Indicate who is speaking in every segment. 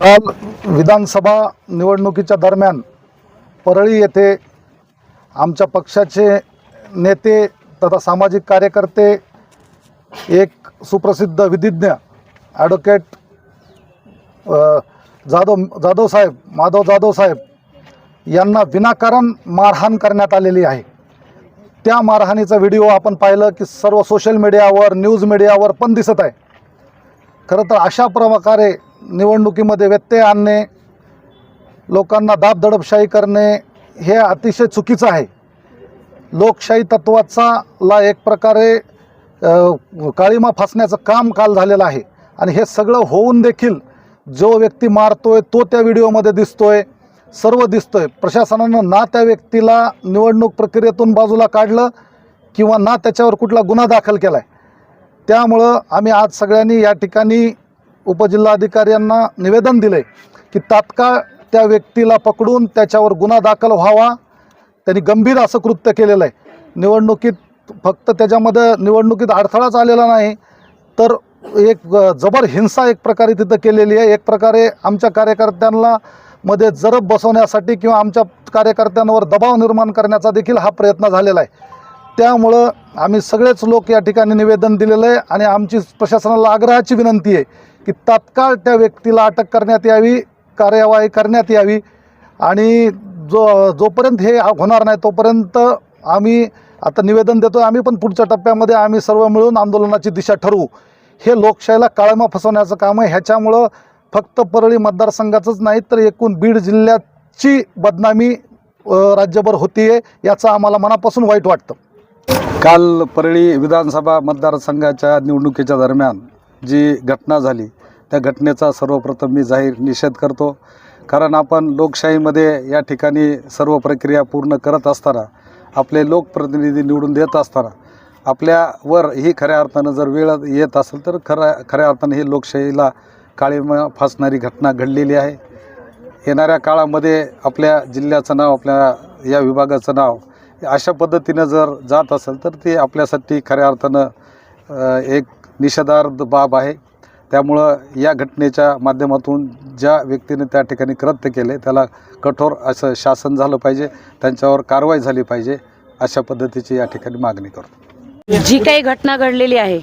Speaker 1: काल विधानसभा निवडणुकीच्या दरम्यान परळी येथे आमच्या पक्षाचे नेते तथा सामाजिक कार्यकर्ते एक सुप्रसिद्ध विधिज्ञ ॲडव्होकेट जाधव जाधव साहेब माधव जाधव साहेब यांना विनाकारण मारहाण करण्यात आलेली आहे. त्या मारहाणीचा व्हिडिओ आपण पाहिलं की सर्व सोशल मीडियावर न्यूज मीडियावर पण दिसत आहे. खरं तर अशा प्रकारे निवडणुकीमध्ये व्यत्यय आणणे लोकांना दाबदडपशाही करणे हे अतिशय चुकीचं आहे. लोकशाही तत्वाचा ला एक प्रकारे काळीमा फासण्याचं काम काल झालेलं आहे. आणि हे सगळं होऊन देखील जो व्यक्ती मारतोय तो त्या व्हिडिओमध्ये दिसतोय. सर्व दिसतोय. प्रशासनानं ना त्या व्यक्तीला निवडणूक प्रक्रियेतून बाजूला काढलं किंवा ना त्याच्यावर कुठला गुन्हा दाखल केला आहे त्यामुळं आम्ही आज सगळ्यांनी या ठिकाणी उपजिल्हाधिकाऱ्यांना निवेदन दिलं आहे की तात्काळ त्या व्यक्तीला पकडून त्याच्यावर गुन्हा दाखल व्हावा. त्यांनी गंभीर असं कृत्य केलेलं आहे. निवडणुकीत फक्त त्याच्यामध्ये निवडणुकीत अडथळाच आलेला नाही तर एक जबर हिंसा एक प्रकारे तिथं केलेली आहे. एक प्रकारे आमच्या कार्यकर्त्यांना मध्ये जरब बसवण्यासाठी किंवा आमच्या कार्यकर्त्यांवर दबाव निर्माण करण्याचा देखील हा प्रयत्न झालेला आहे. त्यामुळं आम्ही सगळेच लोक या ठिकाणी निवेदन दिलेलं आहे आणि आमची प्रशासनाला आग्रहाची विनंती आहे की तात्काळ त्या व्यक्तीला अटक करण्यात यावी कार्यवाही करण्यात यावी आणि जो जोपर्यंत हे होणार नाही तोपर्यंत आम्ही आता निवेदन देतो आम्ही पण पुढच्या टप्प्यामध्ये आम्ही सर्व मिळून आंदोलनाची दिशा ठरवू. हे लोकशाहीला काळमा फसवण्याचं काम आहे. ह्याच्यामुळं फक्त परळी मतदारसंघाचंच नाही तर एकूण बीड जिल्ह्याची बदनामी राज्यभर होतीये याचं आम्हाला मनापासून वाईट वाटतं.
Speaker 2: काल परळी विधानसभा मतदारसंघाच्या निवडणुकीच्या दरम्यान जी घटना झाली त्या घटनेचा सर्वप्रथम मी जाहीर निषेध करतो. कारण आपण लोकशाहीमध्ये या ठिकाणी सर्व प्रक्रिया पूर्ण करत असताना आपले लोकप्रतिनिधी निवडून देत असताना आपल्यावर ही खऱ्या अर्थानं जर वेळ येत असेल तर खऱ्या खऱ्या अर्थानं ही लोकशाहीला काळीमा फासणारी घटना घडलेली आहे. येणाऱ्या काळामध्ये आपल्या जिल्ह्याचं नाव आपल्या या विभागाचं नाव अशा पद्धतीनं जर जात असेल तर ते आपल्यासाठी खऱ्या अर्थानं एक निषेधार्थ बाब आहे. त्यामुळं या घटनेच्या माध्यमातून ज्या व्यक्तीने त्या ठिकाणी कृत्य केले त्याला कठोर असं शासन झालं पाहिजे त्यांच्यावर कारवाई झाली पाहिजे अशा पद्धतीची या ठिकाणी मागणी करतो.
Speaker 3: जी काही घटना घडलेली आहे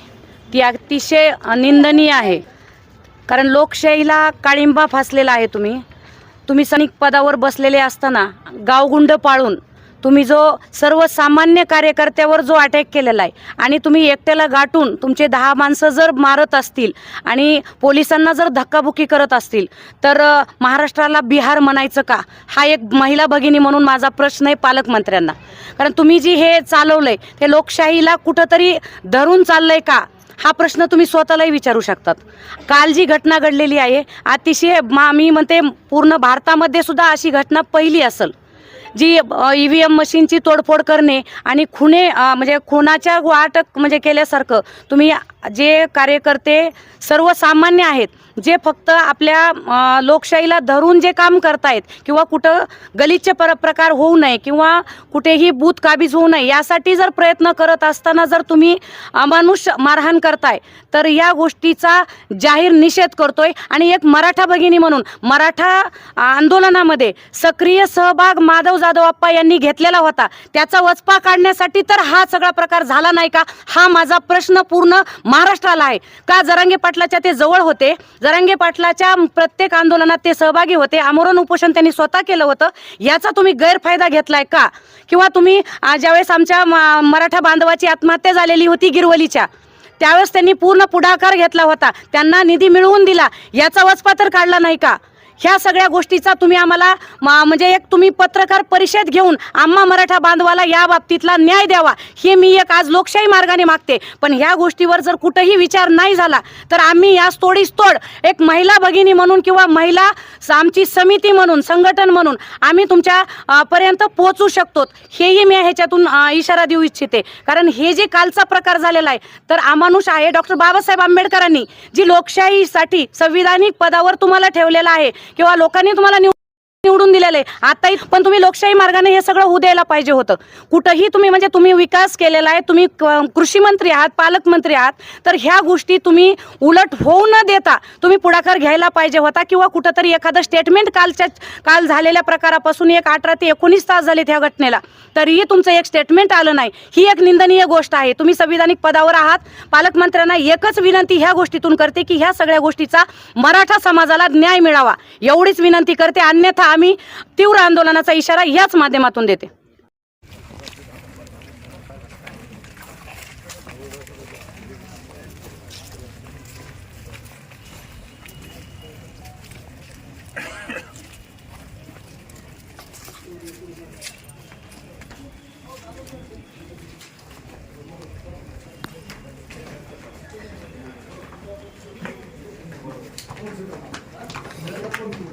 Speaker 3: ती अतिशय अनिंदनीय आहे. कारण लोकशाहीला काळिंबा फासलेला आहे तुम्ही. तुम्ही सैनिक पदावर बसलेले असताना गावगुंड पाळून तुम्ही जो सर्वसामान्य कार्यकर्त्यावर जो अटॅक केलेला आहे आणि तुम्ही एकट्याला गाठून तुमचे दहा माणसं जर मारत असतील आणि पोलिसांना जर धक्काबुक्की करत असतील तर महाराष्ट्राला बिहार म्हणायचं का? हा एक महिला भगिनी म्हणून माझा प्रश्न आहे पालकमंत्र्यांना. कारण तुम्ही जी हे चालवलं आहे ते लोकशाहीला कुठंतरी धरून चाललं आहे का? हा प्रश्न तुम्ही स्वतःलाही विचारू शकतात. काल जी घटना घडलेली आहे अतिशय मा मी म्हणते पूर्ण भारतामध्ये सुद्धा अशी घटना पहिली असेल. जी ई व्ही एम मशीनची तोडफोड करणे आणि खुणे म्हणजे खुनाच्या वाटक म्हणजे केल्यासारखं तुम्ही जे कार्यकर्ते सर्वसामान्य आहेत जे फक्त आपल्या लोकशाहीला धरून जे काम करतायत किंवा कुठं गलिच्छ पर प्रकार होऊ नये किंवा कुठेही बूथ काबीज होऊ नये यासाठी जर प्रयत्न करत असताना जर तुम्ही अमानुष मारहाण करताय तर या गोष्टीचा जाहीर निषेध करतोय. आणि एक मराठा भगिनी म्हणून मराठा आंदोलनामध्ये सक्रिय सहभाग माधव जाधव आप्पा यांनी घेतलेला होता. त्याचा वचपा काढण्यासाठी तर हा सगळा प्रकार झाला नाही का? हा माझा प्रश्न पूर्ण महाराष्ट्राला आहे. का जरांगे पाटलाच्या ते जवळ होते? जरांगे पाटलाच्या प्रत्येक आंदोलनात ते सहभागी होते. आमरण उपोषण त्यांनी स्वतः केलं होतं. याचा तुम्ही गैरफायदा घेतलाय का? किंवा तुम्ही ज्यावेळेस आमच्या म- मराठा बांधवाची आत्महत्या झालेली होती गिरवलीच्या त्यावेळेस त्यांनी पूर्ण पुढाकार घेतला होता. त्यांना निधी मिळवून दिला. याचा वचपा तर काढला नाही का? ह्या सगळ्या गोष्टीचा तुम्ही आम्हाला मा- म्हणजे एक तुम्ही पत्रकार परिषद घेऊन आम्हा मराठा बांधवाला या बाबतीतला न्याय द्यावा. हे मी एक आज लोकशाही मार्गाने मागते. पण ह्या गोष्टीवर जर कुठंही विचार नाही झाला तर आम्ही यास तोडीस तोड एक महिला भगिनी म्हणून किंवा महिला आमची समिती म्हणून संघटन म्हणून आम्ही तुमच्या पर्यंत पोहोचू शकतो. हेही मी ह्याच्यातून इशारा देऊ इच्छिते. कारण हे जे कालचा प्रकार झालेला आहे तर अमानुष आहे डॉक्टर बाबासाहेब आंबेडकरांनी जी लोकशाहीसाठी संविधानिक पदावर तुम्हाला ठेवलेला आहे किंवा लोकांनी तुम्हाला निवडून निवडून दिलेलं आहे. आताही पण तुम्ही लोकशाही मार्गाने हे सगळं होऊ द्यायला पाहिजे होतं. कुठंही तुम्ही म्हणजे तुम्ही विकास केलेला आहे तुम्ही क- कृषी मंत्री आहात पालकमंत्री आहात तर ह्या गोष्टी तुम्ही उलट होऊ न देता तुम्ही पुढाकार घ्यायला पाहिजे होता किंवा कुठंतरी एखादं स्टेटमेंट कालच्या काल झालेल्या प्रकारापासून एक अठरा ते एकोणीस तास झाले त्या घटनेला. तरीही तुमचं एक स्टेटमेंट आलं नाही. ही एक निंदनीय गोष्ट आहे. तुम्ही संविधानिक पदावर आहात. पालकमंत्र्यांना एकच विनंती ह्या गोष्टीतून करते की ह्या सगळ्या गोष्टीचा मराठा समाजाला न्याय मिळावा. एवढीच विनंती करते. अन्यथा आम्ही तीव्र आंदोलनाचा इशारा याच माध्यमातून देते. ही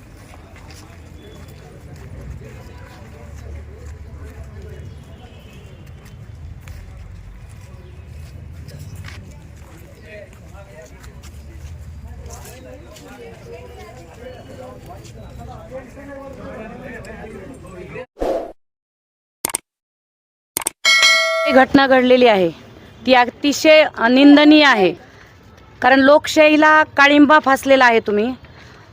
Speaker 3: घटना घडलेली आहे. ती अतिशय निंदनीय आहे. कारण लोकशाहीला काळिंबा फासलेला आहे तुम्ही.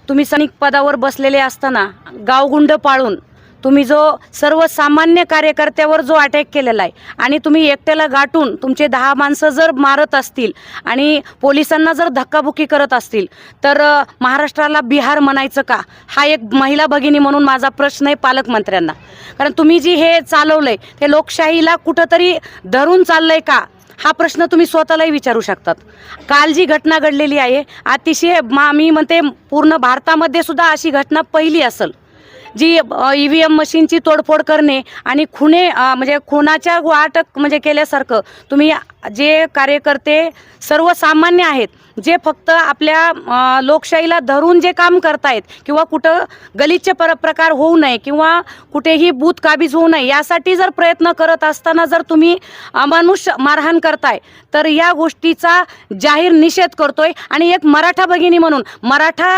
Speaker 3: तुम्ही सैनिक पदावर बसलेले असताना गावगुंड पाळून तुम्ही जो सर्वसामान्य कार्यकर्त्यावर जो अटॅक केलेला आहे आणि तुम्ही एकट्याला गाठून तुमचे दहा माणसं जर मारत असतील आणि पोलिसांना जर धक्काबुक्की करत असतील तर महाराष्ट्राला बिहार म्हणायचं का? हा एक महिला भगिनी म्हणून माझा प्रश्न आहे पालकमंत्र्यांना. कारण तुम्ही जी हे चालवलंय ते लोकशाहीला कुठंतरी धरून चाललंय का? हा प्रश्न तुम्ही स्वतःलाही विचारू शकतात. काल जी घटना घडलेली आहे अतिशय मा मी म्हणते पूर्ण भारतामध्ये सुद्धा अशी घटना पहिली असेल. जी ई व्ही एम मशीनची तोडफोड करणे आणि खुने म्हणजे खुनाच्या वाटक म्हणजे केल्यासारखं तुम्ही जे कार्यकर्ते सर्वसामान्य आहेत जे फक्त आपल्या लोकशाहीला धरून जे काम करतायत किंवा कुठं गलिच्छ पर प्रकार होऊ नये किंवा कुठेही बूथ काबीज होऊ नये यासाठी जर प्रयत्न करत असताना जर तुम्ही अमानुष मारहाण करताय तर या गोष्टीचा जाहीर निषेध करतोय. आणि एक मराठा भगिनी म्हणून मराठा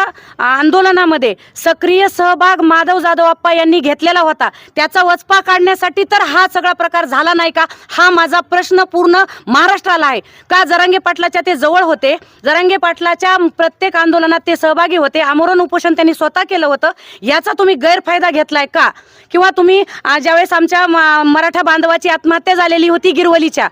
Speaker 3: आंदोलनामध्ये सक्रिय सहभाग माधव जाधव आप्पा यांनी घेतलेला होता. त्याचा वचपा काढण्यासाठी तर हा सगळा प्रकार झाला नाही का? हा माझा प्रश्न पूर्ण महाराष्ट्राला आहे. का जरांगे पाटलाच्या ते जवळ होते? जरांगे पाटलाच्या प्रत्येक आंदोलनात ते सहभागी होते. आमरण उपोषण त्यांनी स्वतः केलं होतं. याचा तुम्ही गैरफायदा घेतलाय का? किंवा तुम्ही ज्यावेळेस आमच्या म- मराठा बांधवाची आत्महत्या झालेली होती गिरवलीच्या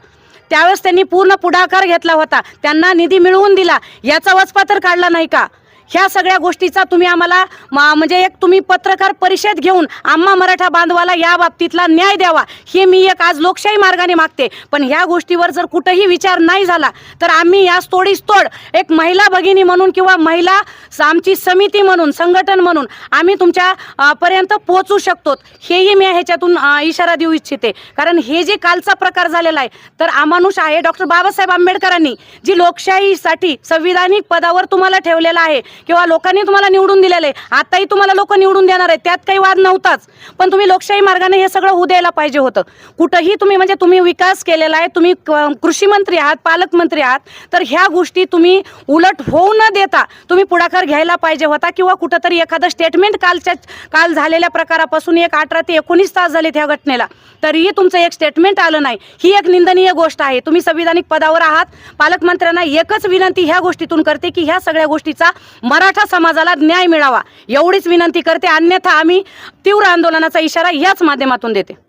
Speaker 3: त्यावेळेस त्यांनी पूर्ण पुढाकार घेतला होता. त्यांना निधी मिळवून दिला. याचा वचपा तर काढला नाही का? ह्या सगळ्या गोष्टीचा तुम्ही आम्हाला मा- म्हणजे एक तुम्ही पत्रकार परिषद घेऊन आम्हा मराठा बांधवाला या बाबतीतला न्याय द्यावा हे मी एक आज लोकशाही मार्गाने मागते. पण ह्या गोष्टीवर जर कुठंही विचार नाही झाला तर आम्ही यास तोडीस तोड एक महिला भगिनी म्हणून किंवा महिला स- आमची समिती म्हणून संघटन म्हणून आम्ही तुमच्या पर्यंत पोहोचू शकतो. हेही मी ह्याच्यातून इशारा देऊ इच्छिते. कारण हे जे कालचा प्रकार झालेला आहे तर अमानुष आहे डॉक्टर बाबासाहेब आंबेडकरांनी जी लोकशाहीसाठी संविधानिक पदावर तुम्हाला ठेवलेला आहे किंवा लोकांनी तुम्हाला निवडून दिलेलं आहे आताही तुम्हाला लोक निवडून देणार आहेत त्यात काही वाद नव्हताच. पण तुम्ही लोकशाही मार्गाने हे सगळं होऊ द्यायला पाहिजे होतं. कुठंही तुम्ही म्हणजे तुम्ही विकास केलेला आहे तुम्ही क- कृषी मंत्री आहात पालकमंत्री आहात तर ह्या गोष्टी तुम्ही उलट होऊ न देता तुम्ही पुढाकार घ्यायला पाहिजे होता किंवा कुठंतरी एखादं स्टेटमेंट कालच्या काल झालेल्या प्रकारापासून एक अठरा ते एकोणीस तास झाले त्या घटनेला. तरीही तुमचं एक स्टेटमेंट आलं नाही. ही एक निंदनीय गोष्ट आहे. तुम्ही संविधानिक पदावर आहात. पालकमंत्र्यांना एकच विनंती ह्या गोष्टीतून करते की ह्या सगळ्या गोष्टीचा मराठा समाजाला न्याय मिळावा एवढीच विनंती करते. अन्यथा आम्ही तीव्र आंदोलनाचा इशारा याच माध्यमातून देते.